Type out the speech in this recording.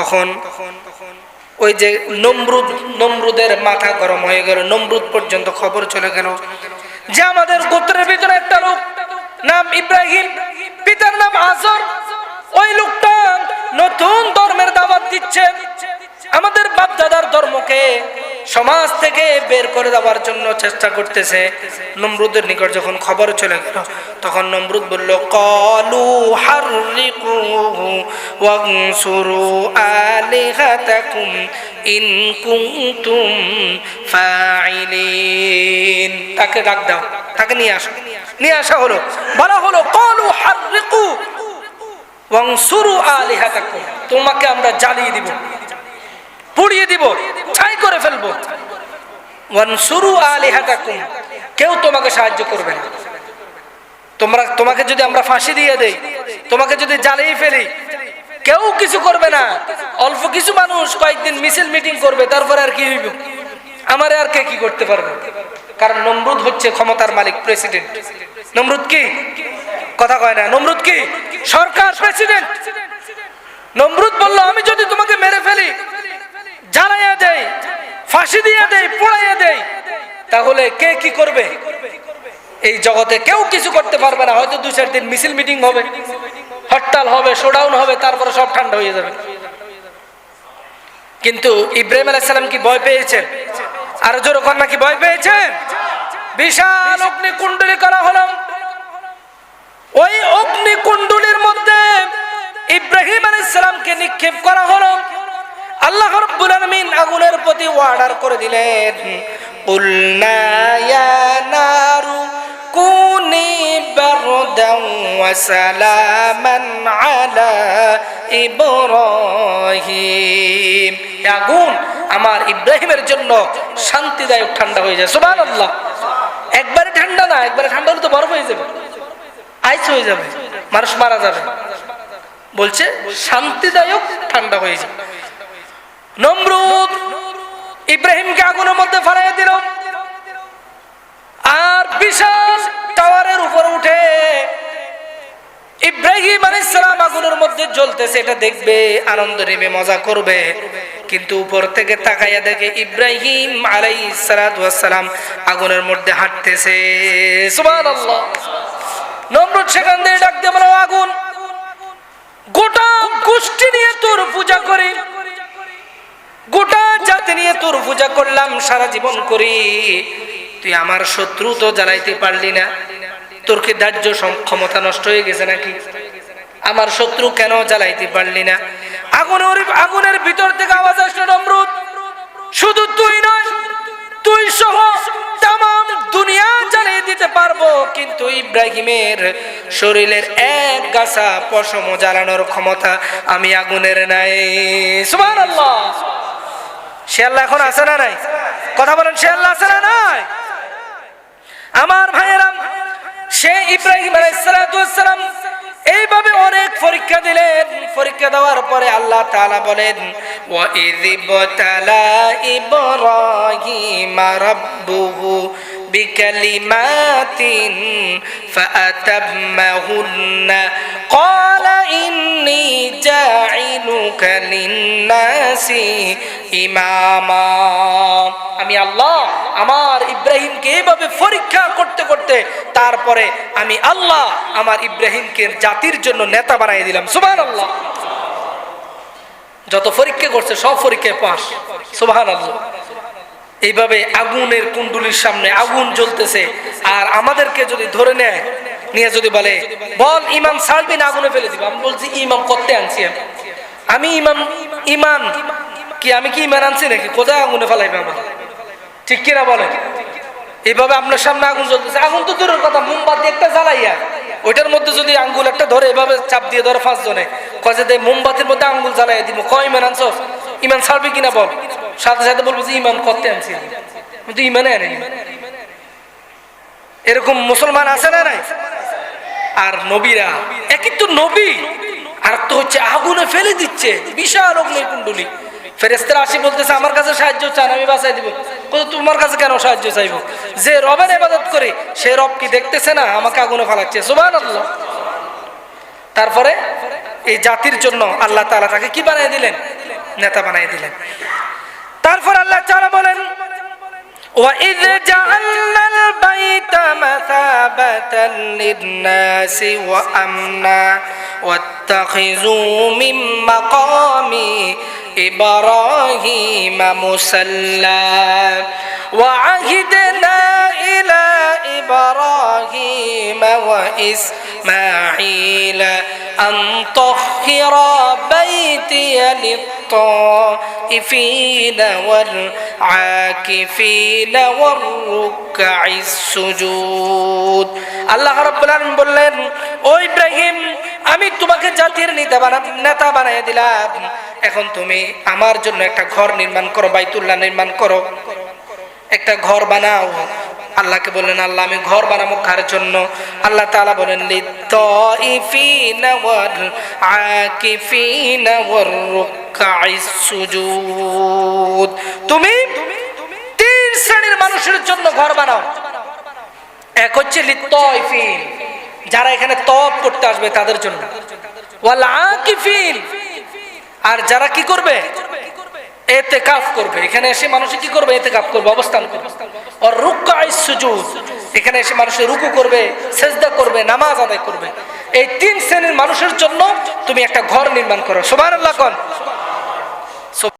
তখন ওই যে নমরুদ, নমরুদের মাথা গরম হয়ে গেল। নমরুদ পর্যন্ত খবর চলে গেল যে আমাদের গোত্রের ভিতরে একটা লোক নাম ইব্রাহিম, পিতার নাম আসর ওই লোকটা নতুন ধর্মের দাওয়াত দিচ্ছে। আমাদের বাপদাদার ধর্মকে সমাজ থেকে বের করে দেওয়ার জন্য চেষ্টা করতেছে। নমরুদের নিকট যখন খবর চলে গেল, তখন নমরুদ বলল, কলু হারিকুহু ওয়ানসুরু আলিহাতাকুম ইন ফাইলিন তাকে ডাক দাও, তাকে নিয়ে আসো, নিয়ে আসা হলো, বলা হলো, কলু হারিকু ওয়ানসুরু আলিহাতাকুম, তোমাকে আমরা জ্বালিয়ে দিব। পুড়িয়ে দিব, ছাই করে ফেলব। কেউ তোমাকে সাহায্য করবে না। তোমরা, তোমাকে যদি আমরা ফাঁসি দিয়ে দেই, তোমাকে যদি জ্বালিয়ে ফেলি, কেউ কিছু করবে না। অল্প কিছু মানুষ কয়েকদিন মিছিল মিটিং করবে, তারপরে আর কি হইব? আমারে আর কে কি করতে পারবে? কারণ নমরুদ হচ্ছে ক্ষমতার মালিক, প্রেসিডেন্ট। নমরুদ কি? কথা কয় না, নমরুদ কি? সরকার, প্রেসিডেন্ট নমরুদ বলল আমি যদি তোমাকে মেরে ফেলি জ্বালাইয়া দেই ফাঁসি দিয়ে দেই, পোড়াইয়া দেই। তাহলে কে কি করবে? এই জগতে কেউ কিছু করতে পারবে না, হয়তো দু চার দিন মিছিল মিটিং হবে, হরতাল হবে শোডাউন হবে, তারপরে সব ঠান্ডা হয়ে যাবে। কিন্তু ইব্রাহিম আলাইসালাম কি ভয় পেয়েছেন? আর জোর কন্যা কি ভয় পেয়েছেন? বিশাল অগ্নি কুণ্ডলী করা হলো। ওই অগ্নি কুণ্ডলীর মধ্যে ইব্রাহিম আলাইসালামকে নিক্ষেপ করা হলো। আল্লাহ রব্বুল আলামিন আগুনের প্রতি অর্ডার করে দিলেন। কুলনা ইয়া নারু কুনি বারদান ওয়া সালামান আলা ইব্রাহিম। আগুন আমার ইব্রাহিমের জন্য শান্তিদায়ক ঠান্ডা হয়ে যায়। সুবহানাল্লাহ। একবারে ঠান্ডা না, একবারে ঠান্ডা হলে তো বরফ হয়ে যাবে, আইস হয়ে যাবে, মানুষ মারা যাবে। বলছে, শান্তিদায়ক ঠান্ডা হয়ে যাবে। নমরুদ ইব্রাহিমকে আগুনের মধ্যে ফেলাই দিল। আর বিশাল টাওয়ারের উপর উঠে ইব্রাহিম আলাইসালাম আগুনের মধ্যে জ্বলতেছে, এটা দেখবে, আনন্দ নেবে, মজা করবে। কিন্তু উপর থেকে তাকাইয়া দেখে ইব্রাহিম আলাইসালাম আগুনের মধ্যে হাঁটতেছে। সুবহানাল্লাহ। নমরুদ সেখান দিয়ে ডাক দিয়ে বলো আগুন, গোটা গোষ্ঠী নিয়ে তোর পূজা করি। গোটা জাতি নিয়ে তোর পূজা করলাম, সারা জীবন করি। তুই আমার শত্রু তো জ্বালাইতে পারলি না। তোর কি দাহ্য ক্ষমতা নষ্ট হয়ে গেছে নাকি? আমার শত্রু কেন জ্বালাইতে পারলি না? আগুনের আগুনের ভিতর থেকে আওয়াজ আসলো নমরুদ। শুধু তুই নয়, তুই সহ তাম দুনিয়া জ্বালিয়ে দিতে পারব। কিন্তু ইব্রাহিমের শরীরের এক গাছা পশম জ্বালানোর ক্ষমতা আমি আগুনের নাই। সুবহানাল্লাহ। সে আল্লাহ এখন আছে না নাই? কথা বলেন সে আল্লাহ আছে না নাই? আমার ভাইয়েরাম সে ইব্রাহিম আলাইসালাম এইভাবে অনেক পরীক্ষা দিলেন। পরীক্ষা দেওয়ার পরে আল্লাহ তাআলা বলেন ওয়াইযিবতালা ইব্রাহিম রাব্বুহু বিকালিমাতিন ফাআতাম্মাহুন্না। ক্বাল আমি আল্লাহ আমার ইব্রাহিমকে এভাবে পরীক্ষা করতে করতে তারপরে আমি আল্লাহ আমার ইব্রাহিমকে জাতির জন্য নেতা বানাই দিলাম। সুবাহ আল্লাহ যত পরীক্ষা করছে সব পরীক্ষায় পাশ। সুবাহ আল্লাহ এইভাবে আগুনের কুণ্ডুলির সামনে আগুন জ্বলতেছে। আর আমাদেরকে যদি ধরে নেয়, নিয়ে যদি বলে, বল ইমাম ছাড়বি আগুনে ফেলে দিবে। আমি বলছি, ইমাম করতে আনছি আমি। আমি ইমাম, ইমান। কি, আমি কি ইমান আনছি নাকি? কোথায় আগুনে ফেলাইবে আমার? ঠিক কিনা বলেন? এইভাবে আপনার সামনে আগুন জ্বলতেছে। আগুন তো দূরের কথা, মোমবাতি একটা জ্বালাইয়া, ওইটার মধ্যে যদি আঙ্গুল একটা ধরে, এভাবে চাপ দিয়ে ধরে পাঁচ জনে কয়ে যে মোমবাতির মধ্যে আঙ্গুল জ্বালাইয়া দিব। কয় ইমান আনছো? ইমান ছাড়বি কিনা বল? সাথে সাথে বলব যে ইমান করতে আনছি কিন্তু ইমানে আনে এরকম মুসলমান আছে না নাই? আর নবীরা একই তো নবী। আর তো হচ্ছে আগুনে ফেলে দিচ্ছে বিশাল অগ্নি কুণ্ডলী ফেরেস্তারা আসি বলতেছে আমার কাছে সাহায্য চান আমি বাঁচাই দিব কিন্তু তোমার কাছে কেন সাহায্য চাইবো যে রবের ইবাদত করে সে রব কি দেখতেছে না আমাকে আগুনে ফালাচ্ছে সুবান আল্লাহ তারপরে এই জাতির জন্য আল্লাহ তাআলা তাকে কি বানিয়ে দিলেন নেতা বানাই দিলেন তারপর আল্লাহ তাআলা বলেন وإذ جعلنا البيت مثابة للناس وأمنا واتخذوا من مقام إبراهيم مصلى وعهدنا إلى إبراهيم وإسماعيل أن طهر بيتي للطائفين والعاكفين والركع السجود আল্লাহ রাব্বুল আলামিন বললেন ও ইব্রাহিম আমি তোমাকে জাতির নেতা বানা নেতা বানাই দিলাম এখন তুমি আমার জন্য একটা ঘর নির্মাণ করো বাইতুল্লাহ নির্মাণ করো একটা ঘর বানাও আল্লাহকে বললেন, আল্লাহ, আমি ঘর বানাবো কার জন্য? আল্লাহ তাআলা বলেন তুমি তিন শ্রেণির মানুষের জন্য ঘর বানাও। এক হচ্ছে যারা এখানে তপ করতে আসবে তাদের জন্য। আর যারা কি করবে? এতে কাফ করবে। এখানে এসে মানুষ কি করবে? এতে কাফ করবে, অবস্থান করবে। আর এখানে এসে মানুষের রুকু করবে, সেজদা করবে, নামাজ আদায় করবে। এই তিন শ্রেণির মানুষের জন্য তুমি একটা ঘর নির্মাণ করো। সুবহানাল্লাহ কোন।